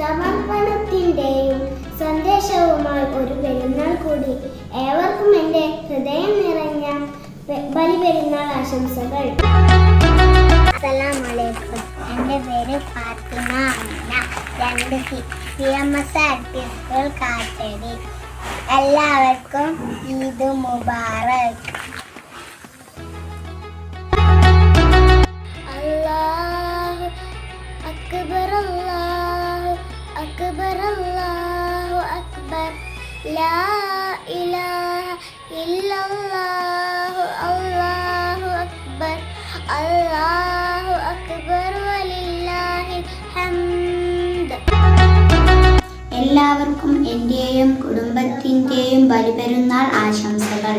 സമർപ്പണത്തിന്റെയും സന്ദേശവുമായി ഒരു പെരുന്നാൾ കൂടി. ഏവർക്കും എന്റെ ഹൃദയം നിറഞ്ഞ ബലി പെരുന്നാൾ ആശംസകൾ. എന്റെ പേര് ഫാത്തിമ രണ്ട് സി എം എസ് എല്ലാവർക്കും ഈദ് മുബാറക്. അക്ബർ അല്ലാ അക്ബർ അല്ലാഹു അക്ബർ ലാ ഇലാഹ ഇല്ലല്ലാഹു അല്ലാഹു അക്ബർ അല്ലാഹു അക്ബർ വലില്ലാഹിൽ ഹംദ് എല്ലാവർക്കും എന്റെയും കുടുംബത്തിന്റെയും ബലിപെരുന്നാൾ ആശംസകൾ.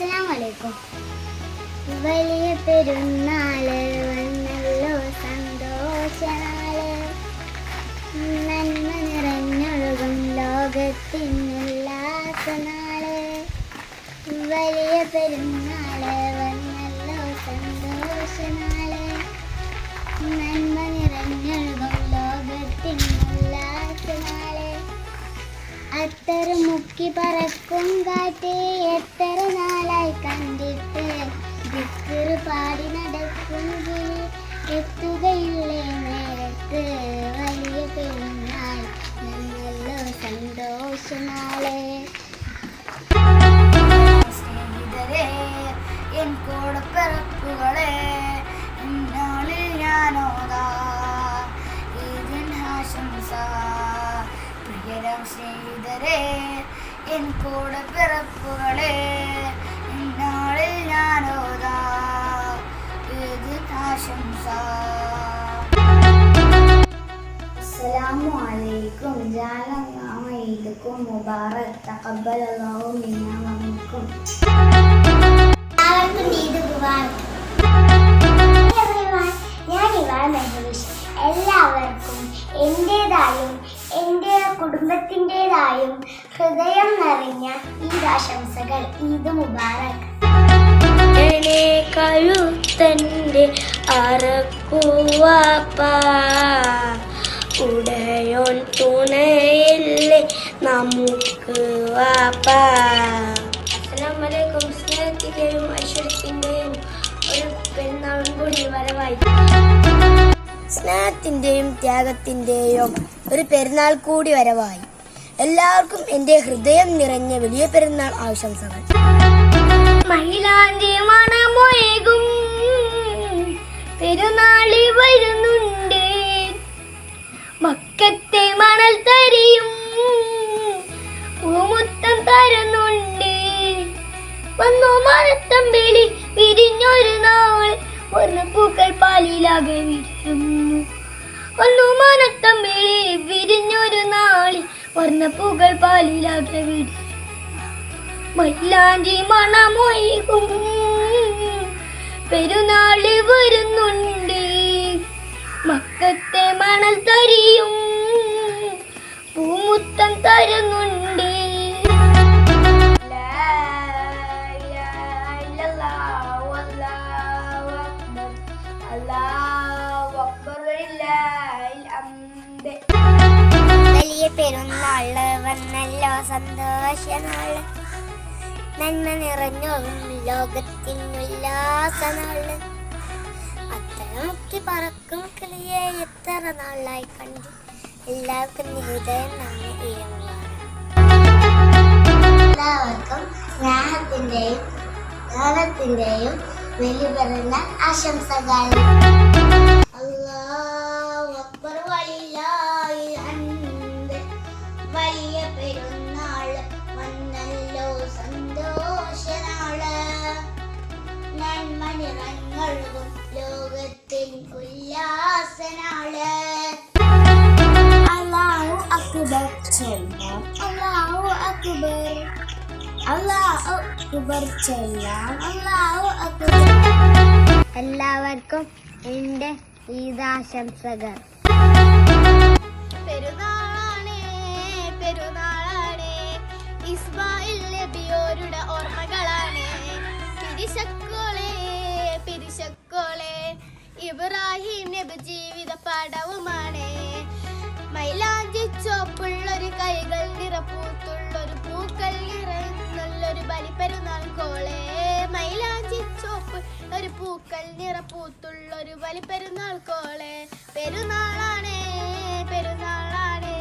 അസ്സലാമലൈക്കും. വലിയ പെരുന്നാൾ വന്നല്ലോ സന്തോഷനാൾ. നന്മ നിറഞ്ഞൊഴുകും ലോകത്തിനുല്ലാസനാൾ വലിയ പെരുന്നാൾ വന്നല്ലോ സന്തോഷനാൾ. നന്മ നിറഞ്ഞൊഴുകും ലോകത്തിനുല്ലാസനാൾ അത്തർ മുക്കി പറക്കും കാറ്റ്. എത്തുകയില്ലേ നേരത്ത്? വലിയ പെരുന്നാൾ. നന്നല്ലോ സന്തോഷനാളെ. സ്നേഹിതരെ എൻ കൂടപ്പിറപ്പുകളെ ഇന്നാളിൽ ഞാനോതാ. ജാലല്ലാഹു ഈദക്കും മുബാറക് വമിൻകും എല്ലാവർക്കും ഈദ് മുബാറക് ഞാൻ ഇവാൻ മെഹബൂഷ് എല്ലാവർക്കും എന്റെതായും എന്റെ കുടുംബത്തിന്റെതായും ഹൃദയം നിറഞ്ഞ ഈ ആശംസകൾ ഈദ് മുബാറക് ഉടയോൻ തുണയല്ലേ? നമുക്ക് വാപ്പ അസ്സലാമലൈക്കും. സ്നേഹത്തിന്റെയും ഐശ്വര്യത്തിന്റെയും ഒരു പെരുന്നാളും കൂടി വരവായി. സ്നേഹത്തിന്റെയും ത്യാഗത്തിന്റെയും ഒരു പെരുന്നാൾ കൂടി വരവായി. എല്ലാവർക്കും എന്റെ ഹൃദയം നിറഞ്ഞ വലിയ പെരുന്നാൾ ആശംസകൾ. മഹിളാന്റെ മണമൊഴുകും. പെരുന്നാളി വരുന്നുണ്ട്. മക്കത്തെ മണൽ തരിയും. പൂമുത്തം തരുന്നുണ്ട്. വന്നു മരത്തമ്പിളി വിരിഞ്ഞൊരു നാൾ. പൂക്കൾ പാലിലാകെ വിരിയുന്നു. വന്നു മനത്തമ്പിളി വിരിഞ്ഞൊരു നാളിൽ വർണപ്പൂക്കൾ പാലിലാകെ വിരിയും മൈലാഞ്ചി മണമൊഴുകും. പെരുന്നാൾ വരുന്നുണ്ട്. മക്കത്തെ മണൽ തരിയും. പൂമുത്തം തരുന്നുണ്ട്. വലിയ വന്നല്ലോ സന്തോഷനാൾ. നന്മ നിറഞ്ഞോളും ലോകത്തിനുല്ലാസനാൾ അത്ര മുക്കി പറക്കും കിളിയെ എത്ര നാളായി കണ്ടു. എല്ലാവർക്കും ഹൃദയം നാണ് എല്ലാവർക്കും സ്നേഹത്തിന്റെയും ജ്ഞാനത്തിന്റെയും വലിയ പെരുന്നാൾ ആശംസകൾ വലിയ നിറഞ്ഞൊഴുകും ലോകത്തിൻ ഉല്ലാസനാൾ. അല്ലാഹു ചെല്ലാം അല്ലാഹു അക്ബർ അല്ലാഹു അക്ബർ ചെല്ലാം അല്ലാഹു അക്ബർ എല്ലാവർക്കും എന്റെ ഈദാശംസകൾ. പെരുന്നാളാണ് പെരുന്നാളാണ്. ഇസ്മായിൽ നബിയോരുടെ ഓർമ്മകളാണ്. പിരിശക്കോളെ പിരിശക്കോളെ. ഇബ്രാഹിം നബി ജീവിത പാഠവുമാണ്. പൂക്കൾ നല്ലൊരു ബലിപ്പെരുന്നാൾ കോളെ. മൈലാഞ്ചി ചോപ്പ് ഒരു പൂക്കൾ നിറപ്പൂത്തുള്ളൊരു ബലിപ്പെരുന്നാൾ കോളെ. പെരുന്നാളാണ് പെരുന്നാളാണ്.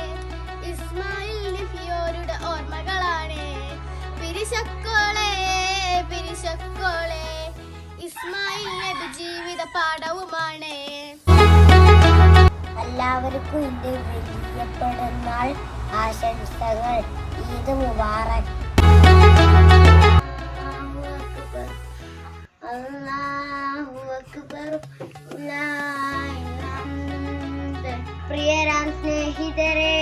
ഇസ്മായിൽ നബിയോരുടെ ഓർമ്മകളാണ്. പിരിശക്കോളെ പിരിശക്കോളെ. ഇസ്മായിൽ നബി ജീവിത പാഠവുമാണ്. എല്ലാവർക്കും എന്റെ വലിയ പെരുന്നാൾ ആശംസകൾ. ഈദ് മുബാറക്. പ്രിയരാം സ്നേഹിതരെ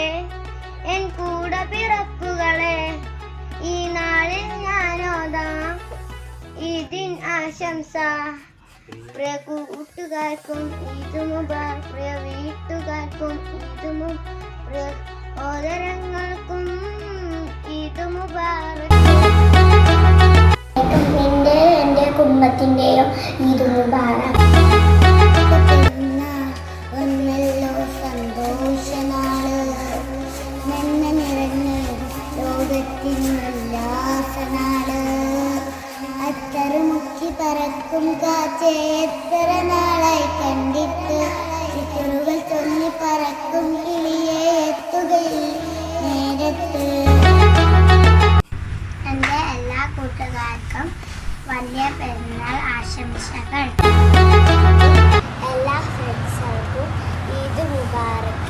എൻ കൂടെ പിറപ്പുകളെ ഈ നാളിൽ ഞാനോതാം ഈദിൻ ആശംസ. പ്രിയ കൂട്ടുകാർക്കും ഈദ് മുബാർ പ്രിയ വീട്ടുകാർക്കും ഈദ് മുബാർ പ്രിയ സഹോദരങ്ങൾക്കും ഈദ് മുബാറക്. എന്റെ കുടുംബത്തിന്റെയും ഒന്നല്ലോ സന്തോഷനാൾ നന്മ നിറഞ്ഞ ലോകത്തിനുല്ലാസനാൾ അത്തറുമുക്കി പറക്കും കാറ്റ് എത്ര നാളായി കണ്ടിട്ട്. ചിത്തറുകൾ ചൊല്ലി പറക്കും കൂട്ടുകാർക്കും വലിയ പെരുന്നാൾ ആശംസകൾ. എല്ലാ ഫ്രണ്ട്സുകൾക്കും ഈദ് മുബാറക്.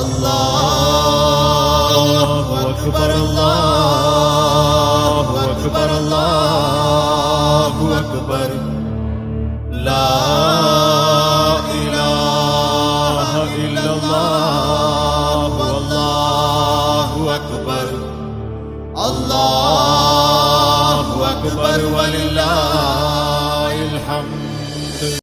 അല്ലാഹു അക്ബർ അല്ലാഹു അക്ബർ അല്ലാഹു അക്ബർ. ലാ